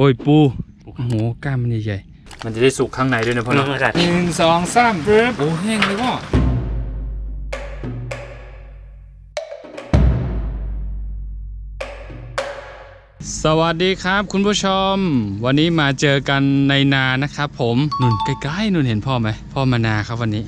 โอ้ยปูโอ้โหกล้ามมันใหญ่ๆมันจะได้สุกข้างในด้วยนะพ่อน้อเนาะงอากาศหนึ่งสองสามปึ๊บโอ้แห้งเลยพ่อสวัสดีครับคุณผู้ชม วันนี้มาเจอกันในนานะครับผมนุ่นใกล้ๆนุ่นเห็นพ่อไหมพ่อมานาครับวันนี้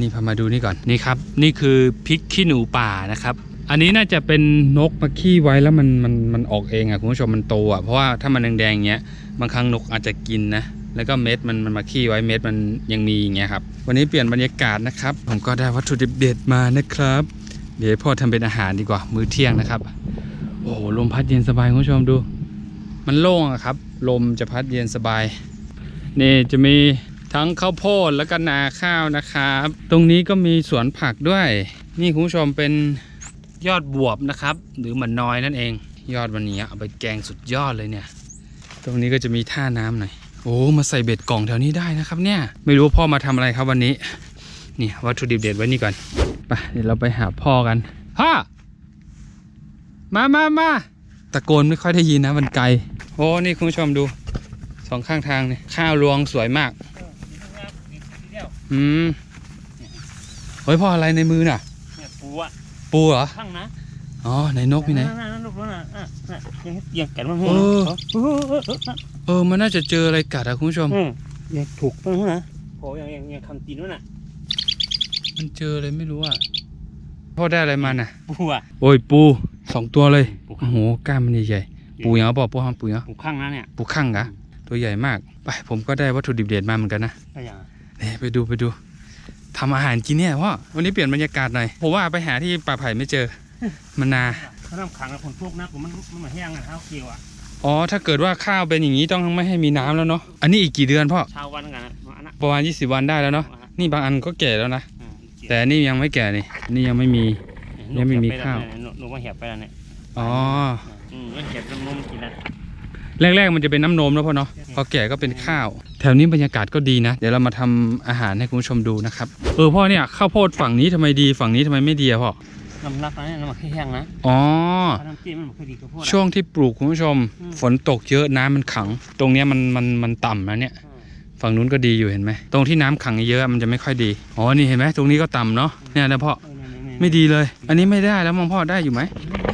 นี่พามาดูนี่ก่อนนี่ครับ นี่คือพริกขี้หนูป่านะครับ อันนี้น่าจะเป็นนกมาขี้ไว้แล้วมันมันมันออกเองอะคุณผู้ชมมันโตอะเพราะว่าถ้ามันแดงๆอย่างเงี้ยบางครั้งนกอาจจะกินนะแล้วก็เม็ดมันมันมาขี้ไว้เม็ดมันยังมีอย่างเงี้ยครับวันนี้เปลี่ยนบรรยากาศนะครับ ผมก็ได้วัตถุดิบเด็ดมานะครับ เดี๋ยวพ่อทำเป็นอาหารดีกว่ามื้อเที่ยงนะครับ โอ้โหลมพัดเย็นสบายคุณผู้ชมดู มันโล่งอะครับ ลมจะพัดเย็นสบาย นี่จะมีทั้งข้าวโพดแล้วก็นาข้าวนะครับ ตรงนี้ก็มีสวนผักด้วย นี่คุณผู้ชมเป็น ยอดบวบนะครับ หรือหมันน้อยนั่นเอง ยอดวันนี้เอาไปแกงสุดยอดเลยเนี่ย ตรงนี้ก็จะมีท่าน้ำหน่อยโอ้มาใส่เบ็ดกล่องแถวนี้ได้นะครับเนี่ยไม่รู้พ่อมาทำอะไรครับวันนี้นี่วัตถุดิบเด็ดไว้นี่ก่อนไปเดี๋ยวเราไปหาพ่อกันพ่อมามามาตะโกนไม่ค่อยได้ยินนะมันไกลโอ้นี่คุณผู้ชมดูสองข้างทางเนี่ยข้าวรวงสวยมากอืมเฮ้ยพ่ออะไรในมือน่ะเนี่ยปูอะ ปูเหรอ ข้างนะอ๋อในนกพี่ไหน นั่นลูกนั่นน่ะอะน่ะยังยังแก่นมันหัวเออ เออเออเออเออเออ มันน่าจะเจออะไรกัดอะคุณผู้ชม อืมยังถูกต้องนะโอ้ยังยังยังคำตีนนู่นน่ะมันเจออะไรไม่รู้อะพ่อได้อะไรมาน่ะ ปูอะ โอ้ยปูสองตัวเลยปูข้าง โอ้โหกล้ามมันใหญ่ๆปูยังเอาบอกปูห้องปูยังปูข้างนะเนี่ยปูข้างกะตัวใหญ่มาก ไปผมก็ได้วัตถุดิบเด็ดมาเหมือนกันนะก็อย่างนี่ไปดูไปดู ทำอาหารกินเนี่ยพ่อวันนี้เปลี่ยนบรรยากาศหน่อยผมว่าไปหาที่ป่าไผ่ไม่เจอมันนาถ้าน้ำขังกับคนพวกนะผมมันมันเหมือนแห้งอะเท้าเกี่ยวอะอ๋อถ้าเกิดว่าข้าวเป็นอย่างนี้ต้องไม่ให้มีน้ำแล้วเนาะอันนี้อีกกี่เดือนพ่อชาววันกันนะอันนั้นประมาณ20วันได้แล้วเนาะนี่บางอันก็แก่แล้วนะอืมแต่อันนี่ยังไม่แก่นี่อันนี่ยังไม่มียังไม่มีข้าวหนูหนูมาเหียบไปแล้วเนี่ยอ๋ออืมมันเหียบน้ำนมกินแล้ว แรกๆมันจะเป็นน้ำนมแล้วพ่อเนาะพอแก่ก็เป็นข้าว แถวนี้บรรยากาศก็ดีนะ เดี๋ยวเรามาทำอาหารให้คุณผู้ชมดูนะครับ เออพ่อเนี่ยข้าวโพดฝั่งนี้ทำไมดีฝั่งนี้ทำไมไม่ดีอะพ่อน้ำรักนะเนี่ยน้ำมันแห้งนะ อ๋อถ้าน้ำจิ้มมันไม่ค่อยดีกับพวกช่วงที่ปลูกคุณผู้ชมอืมฝนตกเยอะน้ำมันขัง ตรงเนี้ยมันมันมันต่ำนะเนี่ย ฝั่งนู้นก็ดีอยู่เห็นไหม ตรงที่น้ำขังเยอะมันจะไม่ค่อยดี อ๋อ นี่เห็นไหมตรงนี้ก็ต่ำเนาะ เนี่ยนะพ่อ ไม่ดีเลย อันนี้ไม่ได้แล้วมองพ่อได้อยู่ไหม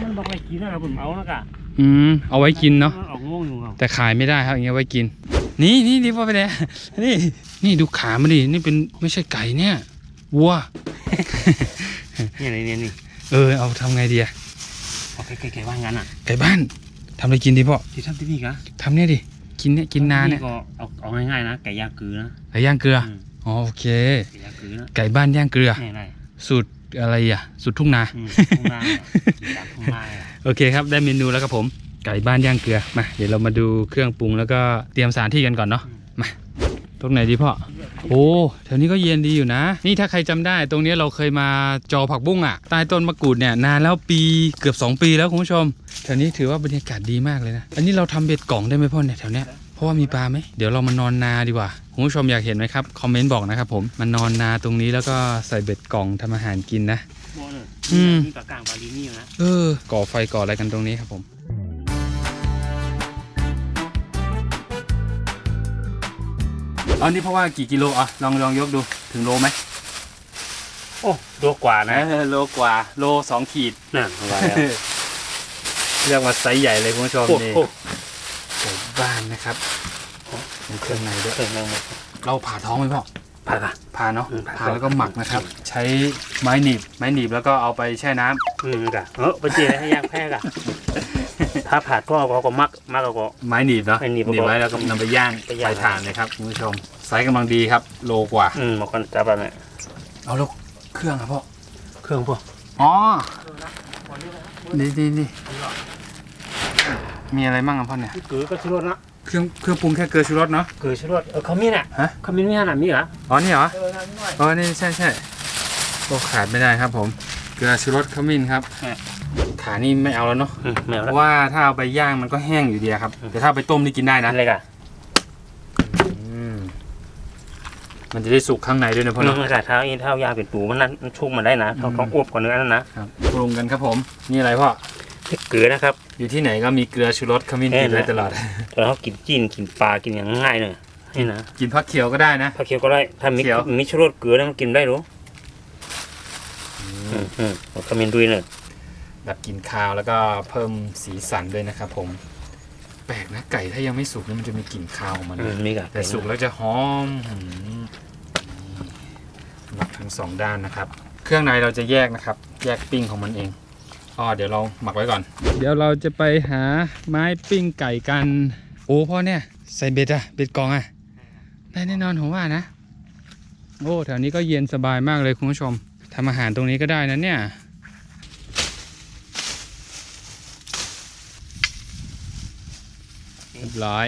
มันบอกไปกินนะเราผมเอานะกะอืม เอาไว้กินเนาะ มัออกงงอยู่เนาะแต่ขายไม่ได้ครับอย่างเงี้ยไว้กิน นี่นี่นี่พ่อไปไหนนี่นี่ดูขามันดินี่เป็นไม่ใช่ไก่เนี่ยวัวเนี่ยนี่เนี่ยนี่เออเอาทำไงดีอะเอาไก่ไก่ว่างั้นอะไก่บ้านทำอะไรกินดีพ่อที่ทำที่นี่กะทำเนี่ยดิกินเนี่ยกินนานเนี่ยก็เอาเอาง่ายๆนะไก่ย่างเกลือนะไก่ย่างเกลืออืมอ๋อโอเค ไก่ย่างเกลือนะไก่บ้านย่างเกลือนี่ไรสูตรอะไรอะสูตรทุ่งนาอืมทุ่งนาเนี่ยจากทุ่งนาเนี่ยโอเคครับได้เมนูแล้วครับผม ไก่บ้านย่างเกลือมาเดี๋ยวเรามาดูเครื่องปรุงแล้วก็เตรียมสถานที่กันก่อนเนาะมาตรงไหนดีพ่อโอ้แถวนี้ก็เย็นดีอยู่นะ นี่ถ้าใครจำได้ ตรงนี้เราเคยมาจอผักบุ้งอะ่ะใต้ต้นมะกรูดเนี่ยนานแล้วปีเกือบ 2 ปีแล้วคุณผู้ชมแถวนี้ถือว่าบรรยากาศดีมากเลยนะ อันนี้เราทำเบ็ดกล่องได้ไหมพ่อเนี่ยแถวเนี้ยเพราะว่ามีปลาไหมเดี๋ยวเรามานอนนาดีกว่าคุณผู้ชมอยากเห็นไหมครับคอมเมนต์บอกนะครับผมมานอนนาตรงนี้แล้วก็ใส่เบ็ดกล่องทำอาหารกินนะโม่เนี่ยอืมมีปลากลางปลาลีนี่อยู่นะเออก่อไฟก่ออะไรกันตรงนี้ครับผม เอานี่เพราะว่ากี่กิโลอะลองลองยกดูถึงโลไหมโอ้ตัวกว่านะโลกว่าโลสองขีดนั่นเอาไว้แล้วเรียกว่าไซส์ใหญ่เลยคุณผู้ชมโอ้นี่โหไก่บ้านนะครับมีเครื่องในด้วยเติมลงมาเราผ่าท้องไหมพ่อผ่านปะผ่าเนาะอืมผ่าผ่าแล้วก็หมักนะครับ ใช้ไม้หนีบไม้หนีบแล้วก็เอาไปแช่น้ำอืมกะเออไปเจอให้ย่างแพ้กะ ถ้าผ่านก็เอาก็มักมักเอาก็ ไม้หนีบเนาะไม้หนีบไว้แล้วก็นำไปย่างไปย่าง ไปถ่านเลยครับคุณผู้ชมไซส์กำลังดีครับ โลกว่า อืมบางคนจับแล้วเนี่ยเอาแล้วเครื่องครับพ่อ เครื่องพวกอ๋อ นี่นี่นี่มีอะไรบ้างครับพ่อเนี่ย เกลือก็ชูรสนะเครื่องเครื่องปรุงแค่เกลือชูรสเนาะ เกลือชูรสเออเขามีน่ะฮะ เขามีไม่ขนาดนี้เหรออ๋อ นี่เหรอเออนั่นหน่อยอ๋อ นี่ใช่ใช่โอ้ขาดไม่ได้ครับผม เกลือชูรสขมิ้นครับ ฮะขานี่ไม่เอาแล้วเนาะอืมแมวเพแล้วราะว่าถ้าเอาไปย่างมันก็แห้งอยู่ดีอะครับ แต่ถ้าเอาไปต้มนี่กินได้นะอะไรกะอืมมันจะได้สุกข้างในด้วยนะพ่อน้อเนาะงอากาศเท้าอีเท้ายาเป็นปูมันนั่นมันชุ่มมาได้นะเขาอืม เขาอ้วบกว่าเนื้อนั่นนะครับปรุงกันครับผม นี่อะไรพ่อเกลือนะครับ อยู่ที่ไหนก็มีเกลือชูรสขมิ้นเอ้ยกินได้นะตลอด แล้วเขากินจีนกินปลากินอย่างง่ายเลยนี่นะกินผักเขียวก็ได้นะ ผักเขียวก็ได้ถ้ามีเขียวมีชูรสเกลือแล้วมันกินได้หรู้อืมอืมเอาขมิ้นด้วยเนอะแบบกินข้าวแล้วก็เพิ่มสีสันด้วยนะครับผม แปลกนะไก่ถ้ายังไม่สุกเนี่ยมันจะมีกลิ่นคาวของมันอืมนะมีกับแต่สุกแล้วจะหอมหืมหมักทั้งสองด้านนะครับ เครื่องในเราจะแยกนะครับ แยกปิ้งของมันเองอ๋อเดี๋ยวเราหมักไว้ก่อน เดี๋ยวเราจะไปหาไม้ปิ้งไก่กัน โอ้พ่อเนี่ยใส่เบ็ดอะเบ็ดกองอะได้แน่นอนผมว่านะ โอ้แถวนี้ก็เย็นสบายมากเลยคุณผู้ชมทำอาหารตรงนี้ก็ได้นะเนี่ย รียบร้อย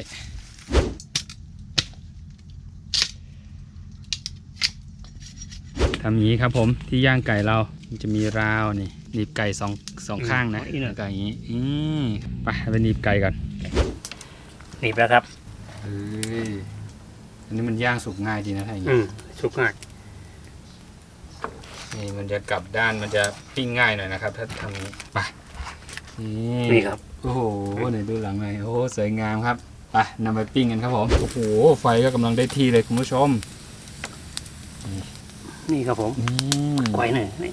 ทำอย่างนี้ครับผมที่ย่างไก่เรามันจะมีราวนี่หนีบไก่สองสองข้างนะแล้วก็อย่างนี้อืมไปไปหนีบไก่ก่อนหนีบแล้วครับเฮ้ยอันนี้มันย่างสุกง่ายดีนะถ้าอย่างอืนี้มสุกง่ายนี่มันจะกลับด้านมันจะปิ้งง่ายหน่อยนะครับ ถ้าทำอย่างนี้ไปนี่นี่ครับ โอ้โหไหนดูหลังหน่อยโอ้โหสวยงามครับไปนำไปปิ้งกันครับผมโอ้โหไฟก็กำลังได้ที่เลยคุณผู้ชมนี่ครับผมอืมไว้หน่อยนี่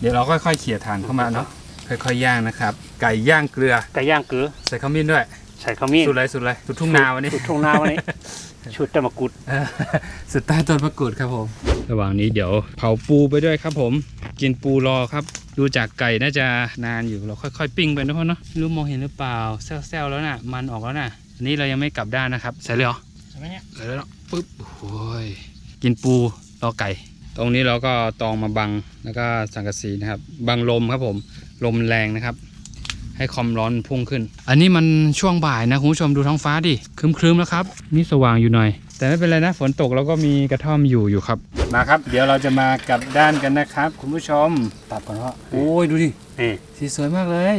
เดี๋ยวเราค่อยๆเขี่ยฐานเข้ามาเนาะค่อยๆย่างนะครับ ไก่ย่างเกลือไก่ย่างเกลือใส่ขมิ้นด้วย ใส่ขมิ้นสุดเลยสุดเลยสุดทุ่งนาวันนี้ชุดทุ่งนาวันนี้ชุดตะมะกรูดเออสุดใต้ต้นมะกรูดครับผม ระหว่างนี้เดี๋ยวเผาปูไปด้วยครับผม กินปูรอครับ ดูจากไก่น่าจะนานอยู่เราค่อยๆปิ้งไปนะพ่อเนาะไม่รู้มองเห็นหรือเปล่าแซวๆแล้วน่ะ มันออกแล้วน่ะอันนี้เรายังไม่กลับด้านนะครับใส่เลยเหรอใช่ไหมเนี่ยใส่แล้วเนาะปึ๊บโอ้ยกินปูรอไก่ ตรงนี้เราก็ตองมาบังแล้วก็สังกะสีนะครับ บังลมครับผมลมแรงนะครับ ให้ความร้อนพุ่งขึ้น อันนี้มันช่วงบ่ายนะคุณผู้ชมดูท้องฟ้าดิครึ้มๆแล้วครับนี่สว่างอยู่หน่อย แต่ไม่เป็นไรนะฝนตกแล้วก็มีกระท่อมอยู่อยู่ครับ มาครับ เดี๋ยวเราจะมากลับด้านกันนะครับ คุณผู้ชมตัดก่อนเพราะโอ้ยดูดินี่สีสวยมากเลย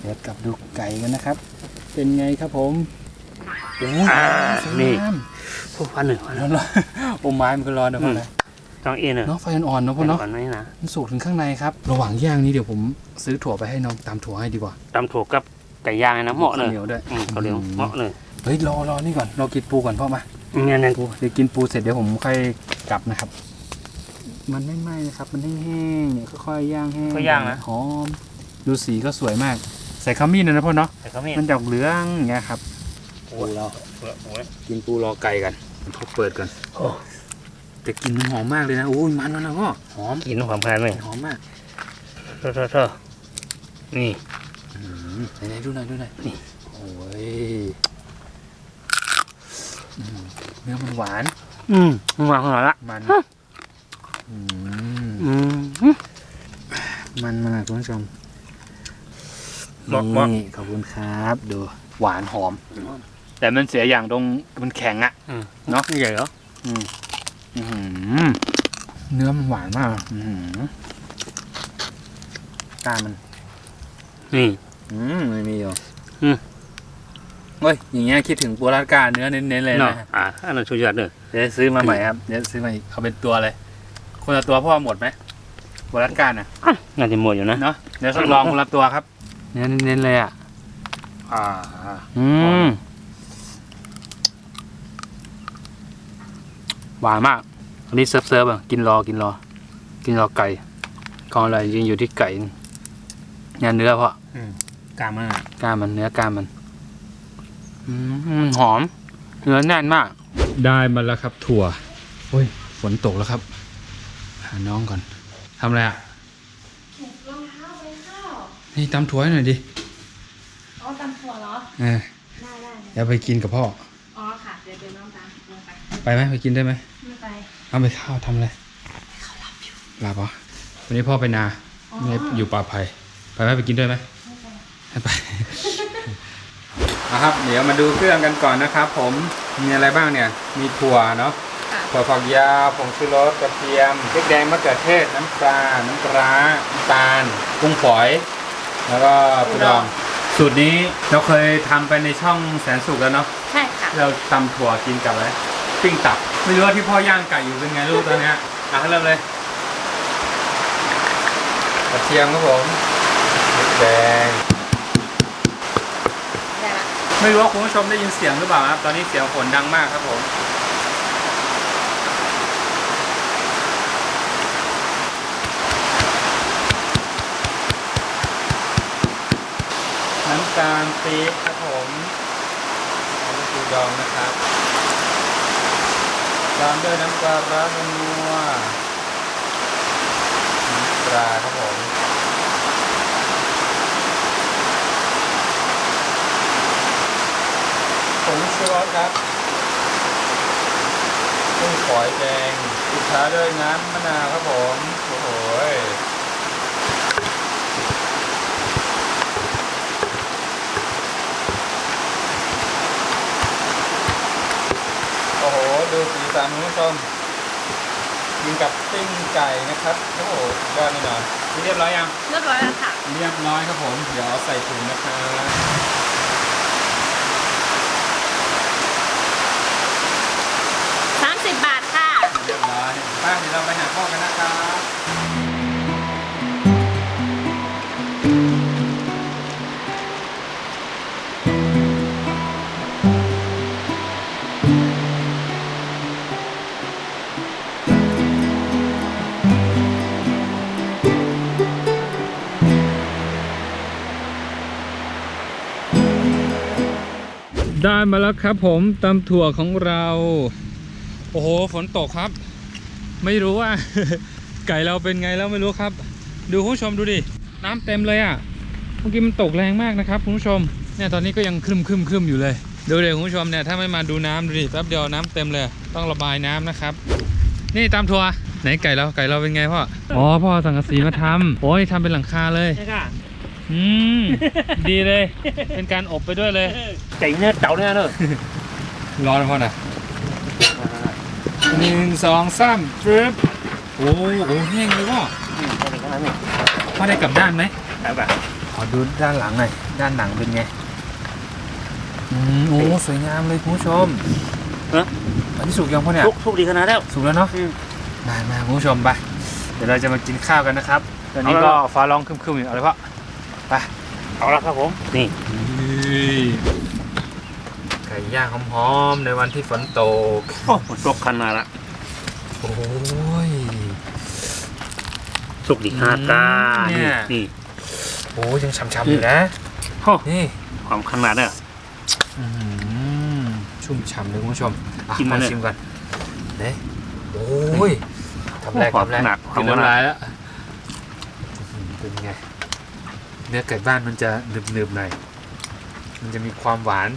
เดี๋ยวกลับดูไก่กันนะครับ เป็นไงครับผมโอ้ยอ่าสวยนี่งามผู้พันหนึ่งพันร้อนๆโอ้ไม้มันก็ร้อนนะพ่อนะ ต้องเอ็นเนอะเนาะไฟอ่อนๆเนาะพ่อเนาะก่อนไหมนะมันสุกถึงข้างในครับ ระหว่างย่างนี้เดี๋ยวผมซื้อถั่วไปให้น้องตามถั่วให้ดีกว่าตำถั่วกับไก่ย่างนะเหมาะเลยข้วเหนียวด้วยอืมเขาวเหนียวเหมาะเลยเฮ้ยรอรอนี่ก่อนรอกินปูก่อนพ่อมาเนี่ยนั่นปูเดี๋ยวกินปูเสร็จเดี๋ยวผมค่อยกลับนะครับ มันไม่ไหม้นะครับ มันแห้งๆเนี่ยค่อยๆย่างแห้งก็ย่างนะหอมดูสีก็สวยมาก ใส่ขมิ้นนะนะพ่อเนาะแต่เขาไม่มันจะออกเหลืองอย่างเงี้ยครับปูเราโอ้ยกินปูรอไก่กันพ่อเปิดก่อนโอ้ แต่กลินมันหอมมากเลยนะโอ้ยมันมันนะพ่อหอมกินความพานไหมหอมมากเท่าเท่าเท่านี่อืมไหนๆดูหน่อยดูหน่อยนี่โอ้ยอืมเนื้อมันหวาน อืมวางหัวละมันอืมอืมมันมากคุณผู้ชมบอกบอกนี่ขอบคุณครับดูหวานหอม แต่มันเสียอย่างตรงมันแข็งอะเนาะใหญ่เหรออืมอื้อหือ เนื้อมันหวานมากอื้อหือตามัน นี่ อืมไม่มีหรออืมเฮ้ย อย่างเงี้ยคิดถึงปูรัดกาเนื้อเน้นๆเลยเนาะนะอ่าอันนั้นช่วยยอดเลยเดี๋ยวซื้อมาใหม่ครับ เดี๋ยวซื้อมาอีกเอาเป็นตัวเลย คนละตัวพ่อหมดไหมปูรัดกาน่ะน่าจะหมดอยู่นะ เนาะ เดี๋ยวทดลองคนละตัวครับ เนื้อเน้นๆเลยอะ อ่า อืม หวานมาก อันนี้เซิร์ฟเซิร์ฟๆอะ กินรอ กินรอ กินรอไก่ของอะไรยิงอยู่ที่ไก่เนี่ยเนื้อเพราะกามากกล้ามมันเนื้อกล้ามมันอืมหอม เนื้อแน่นมาก ได้มาแล้วครับ ถั่วโอ้ย ฝนตกแล้วครับ หาน้องก่อนทำอะไรอะรองเท้าไปเข้านี่ตำถั่วให้หน่อยดิ อ๋อตำถั่วเหรอเออได้ได้เดี๋ยวไปกินกับพ่อ อ๋อค่ะ เดี๋ยวเดี๋ยวน้องตามลงไป ไปไหมไปกินได้ไหมไม่ไป เอาไปข้าวทำอะไรหลับเหรอวันนี้พ่อไปนาอ๋อไม่ได้อยู่ป่าไผ่ไปไหมไปกินด้วยไหมไม่ไปให้ไปนะครับ เดี๋ยวมาดูเครื่องกันก่อนนะครับ ผมมีอะไรบ้างเนี่ย มีถั่วเนาะค่ะถั่วฝักยาวผงชูรสกระเทียมพริกแดงมะเขือเทศน้ำปลา น้ำปลาน้ำตาลกุ้งฝอย แล้วก็ปูดอง สูตรนี้เราเคยทำไปในช่องแสนสุกแล้วเนาะใช่ค่ะเราตำถั่วกินกับอะไร ปิ้งตับ ไม่รู้ว่าที่พ่อย่างไก่อยู่เป็นไงลูกตอนเนี้ยอะเริ่มเลยกระเทียมครับผมพริกแดงไม่รู้ว่าคุณผู้ชมได้ยินเสียงหรือเปล่าครับ ตอนนี้เสียงฝนดังมากครับผม น้ำตาลปี๊บครับผมอันนี้คือดองนะครับ ตามด้วยน้ำปลาร้านัวน้ำปลาครับผมผงชูรสครับกุ้งฝอยแดงสุดท้ายด้วยน้ำมะนาวครับผม โอ้โหยโอ้โห ดูสีสันคุณผู้ชมกินกับปิ้งไก่นะครับโอ้โหสุดยอดแน่นอนนี่เรียบร้อยยังเรียบร้อยแล้วค่ะ เรียบร้อยครับผม เดี๋ยวเอาใส่ถุงนะครับ30บาทค่ะ เรียบร้อยบ้างเดี๋ยวเราไปหาพ่อกันนะครับ ได้มาแล้วครับผมตำถั่วของเรา โอ้โหฝนตกครับ ไม่รู้ว่า ไก่เราเป็นไงแล้วไม่รู้ครับ ดูคุณผู้ชมดูดิ น้ำเต็มเลยอะ่ะเมื่อกี้มันตกแรงมากนะครับคุณผู้ชมเนี่ยตอนนี้ก็ยังครึมครึมครึมอยู่เลยดูเดี๋ยวคุณผู้ชมเนี่ยถ้าไม่มาดูน้ำดูดิแป๊บเดียวน้ำเต็มเลยต้องระบายน้ำนะครับ นี่ตามทัวร์ไหนไก่เราไก่เราเป็นไงพ่ออ๋อพ่อสังกะสีมาทำโอ้ยทำเป็นหลังคาเลยใช่ค่ะ อืม ดีเลย เป็นการอบไปด้วยเลยไก่เนี่ยเต่าเนี่ยเนอะร้อนพ่อนะหนึ่งสองสามฟึบโอ้โหแห้งเลยพ่ออืมแค่นี้แค่นั้นนี่พ่อได้กลับด้านไหมครับอะขอดูด้านหลังหน่อยด้านหลังเป็นไงอืมโอ้สวยงามเลยคุณผู้ชมเนอะอันนี้สุกยังพ่อเนี่ยทุกทุกดีขนาดแล้วสุกแล้วเนาะอืมมามาคุณผู้ชมไปเดี๋ยวเราจะมากินข้าวกันนะครับตอนนี้เอาก็ละฟ้าร้องครึมๆอยู่เอาเลยพ่อ ไปเอาละครับผมนี่ไก่ย่างหอมๆในวันที่ฝนตกโอ้ฝนตกขนาดละโอ้ยสุกดีขนาดกาเนี่นี่ยนี่โอ้ยยังช้ำๆอยู่นะโอ้นี่ความขนาดเนี่ยอื้อหือชุ่มฉ่ำเลยคุณผู้ชมอะชิมมามาเลยชิมก่อนเนี่ยโอ้ยทำแรกความทำแรกขนาดกินความขนาดน้ำลายแล้วอื้อหือเป็นไง เนื้อไก่บ้านมันจะหนึบๆหน่อย มันจะมีความหวาน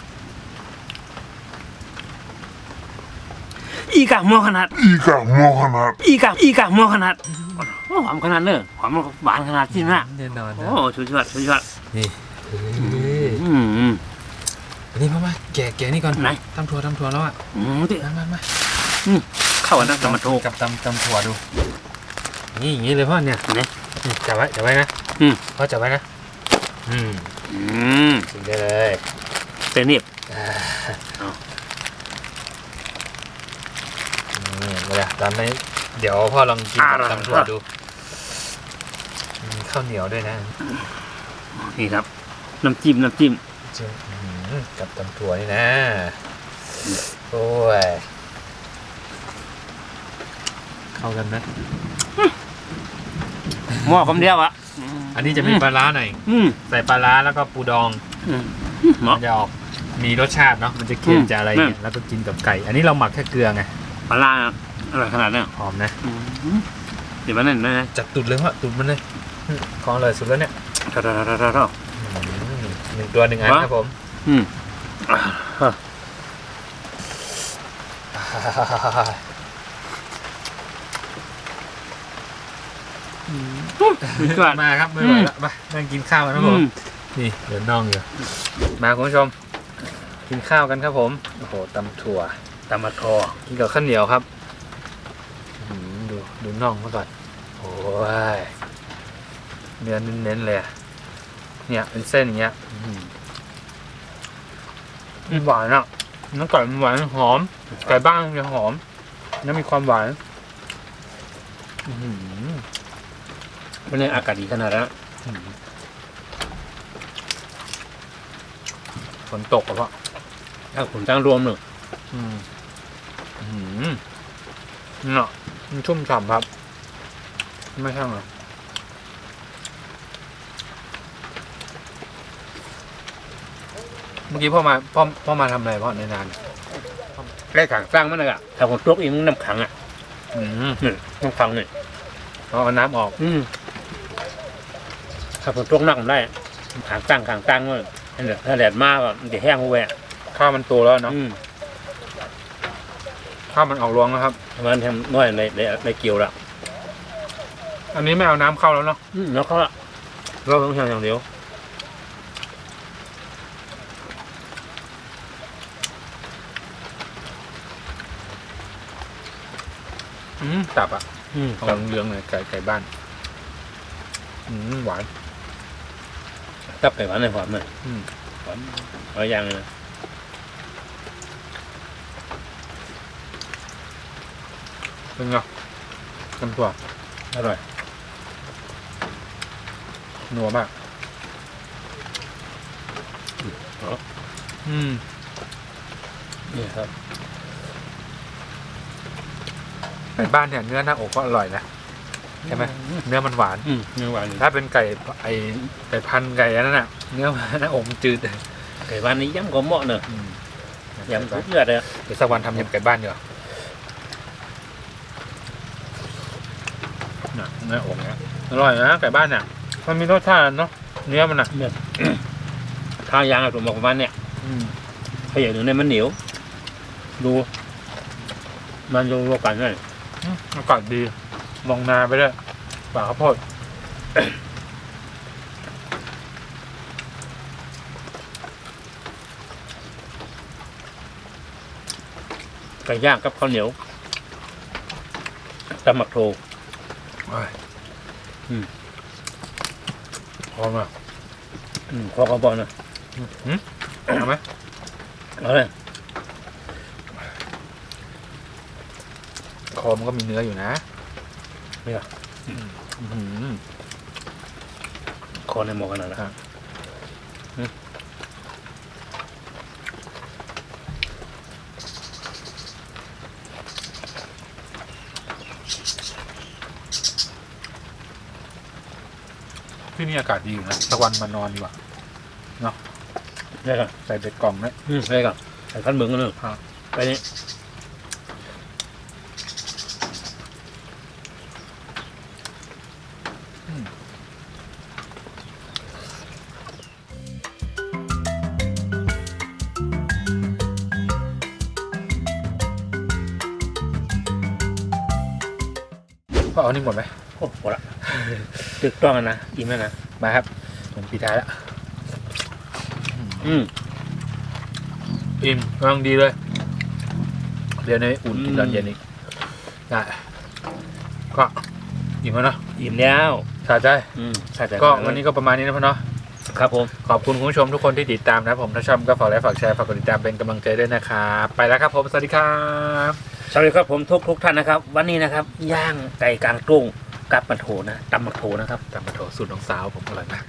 อีกะหม้อขนาด Iga Mohanat. อีกะอีกะหม้อขนาดโอ้ความขนาดเนอะความหวานขนาดที่น่ะแน่นอนโอ้นะสุดยอดสุดยอดนี่เฮ้ยอืมอืมอันนี้มามาแกะแกะนี่ก่อนไหนตำถั่วตำถั่วแล้วอะอืมที่มามามาเข้ากันตั้งแต่มาโทรกับตำตำถั่วดู นี่อย่างนี้เลยพ่อเนี่ยไหนนี่จับไว้จับไว้นะอืมพ่อจับไว้นะ อืมอืมกินได้เลยเต็มนี่อ่าเอานี่มาเลยตามนี้เดี๋ยวพ่อลองกินกับตำถั่วดูมีข้าวเหนียวด้วยนะนี่ครับน้ำจิ้มน้ำจิ้มจริงอื้อหือกับตำถั่วนี่นะ โอ้ย เข้ากันไหมหม้อคำเดียวอะ อันนี้จะมีปลาร้าหน่อยอืมใส่ปลาร้าแล้วก็ปูดองอืมเหมาะมันจะออกมีรสชาติเนาะมันจะเค็มอืมจะอะไรอืมเนี่ยแล้วก็กินกับไก่ อันนี้เราหมักแค่เกลือไงปลาร้าอร่อยขนาดเนี้ยหอมนะอืมเดี๋ยวมันนั่นนะจัดตุดเลยพ่อตุดมันเลยอืมของอร่อยสุดแล้วเนี่ยท่าท่าท่าท่าท่าอืมหนึ่งตัวหนึ่งอันวะ ครับผมอืม สุดยอด มาครับไม่ไหวแล้วมานั่งกินข้าวกันครับผมอืมนี่เดี๋ยวน่องอยู่ มาคุณผู้ชม กินข้าวกันครับผม โอ้โหตำถั่วตำมาทอกินกับข้าวเหนียวครับอื้อหือดูดูน่องมาก่อน โอ้ยเนื้อเน้นๆเลยอะเนี่ยเป็นเส้นอย่างเงี้ยอื้อหือมันหวานอะน้ำไก่มันหวานหอม ไก่บ้านมันจะหอม แล้วมีความหวาน อื้อหือ วันนี้อากาศดีขนาดนั้นฝนตกอะพ่อถ้าผมตั้งรวมหนึ่งอืมอื้อหือเนาะมันชุ่มฉ่ำครับ ไม่ใช่เหรอเมื่อกี้พ่อมาพ่อพ่อมาทำอะไรพ่อในนานแค่ขังสร้างมันเลยอะถ้าผมตกอีกมันน้ำขังอะ อืมนี่น้ำขังนี่เอาเอาน้ำออก อืม ถ้าผมตกนักผมได้ขังตั้งขังตั้งเลยถ้าแดดมากมันจะแห้งหัวแหวะข้าวมันโตแล้วเนาะอืมข้าวมันออกรวงแล้วครับมันทำน้อยในในในเกี่ยวละอันนี้ไม่เอาน้ำเข้าแล้วเนาะอืมแล้วก็เราต้องทำอย่างเดียวอืมตับอะอืมของเหลืองๆเลยไก่ไก่บ้านอืมหวาน ตับไก่หวานในหอมเลยอืมหวานหลายอย่างเลยนะเป็นไงจำตัวอร่อยนัวมาก อืม นี่ครับ ไก่บ้านเนี่ยเนื้อหน้าอกก็อร่อยนะ ใช่ไหมเนื้อมันหวาน อืมเนื้อหวานนี่ถ้าเป็นไก่ไอไก่พันธุ์ไก่อันนั้นน่ะ เนื้อหน้าอกมันจืดไก่หวานนี้ย้ำก็เหมาะเนอะอืมย้ำทุกเลือดเลยอะเดี๋ยวสักวันทำยำไก่บ้านดีกว่าน่ะเนื้ออกเนี่ยอร่อยนะไก่บ้านเนี่ยมันมีรสชาติเนาะเนื้อมันอะข้าวยางอะผมบอกประมาณเนี่ยอืมถ้าอย่างหนึ่งเนี่ยมันเหนียว ดู มันดูรวกันเลยอืมอากาศดี มองนาไปด้วยป่าข้าวโพดไก่ย่างกับข้าวเหนียวตำหมักโทโอ้ยอืมหอมอะอืมขอกระบอกนะอืมเอาไหมเอาเลยคอมันก็มีเนื้ออยู่นะเนี่ยอืมอื้อหือคอในหมอกันนะครับที่นี่อากาศดีอยู่นะสักวันมานอนดีกว่าได้ครับใส่เบ็ดกล่องนะอืมได้ครับใส่พันเมืองกันเลยครับไปนี่ ก็เอานี่หมดไหมโอ้โหละตึกต้องกันนะอิ่มแล้วนะ มาครับ ผมปีท้ายแล้วอืมอิ่มกำลังดีเลย เดี๋ยวในอุ่นกินตอนเย็นอีกได้ก็อิ่มแล้วเนาะอิ่มแล้ว สะใจอืมใช่แต่ก็วันนี้ก็ประมาณนี้นะพ่อเนาะครับผม ขอบคุณคุณผู้ชมทุกคนที่ติดตามนะผมถ้าชอบก็ฝากไลค์ฝากแชร์ฝากกดติดตามเป็นกำลังใจด้วยนะครับไปแล้วครับผมสวัสดีครับสวัสดีครับผมทุกทุกท่านนะครับ วันนี้นะครับย่างไก่กลางตุ้งกับปลาโถนะตำปลาโถนะครับตามมาโถสูตรน้องสาวผมอร่อยมาก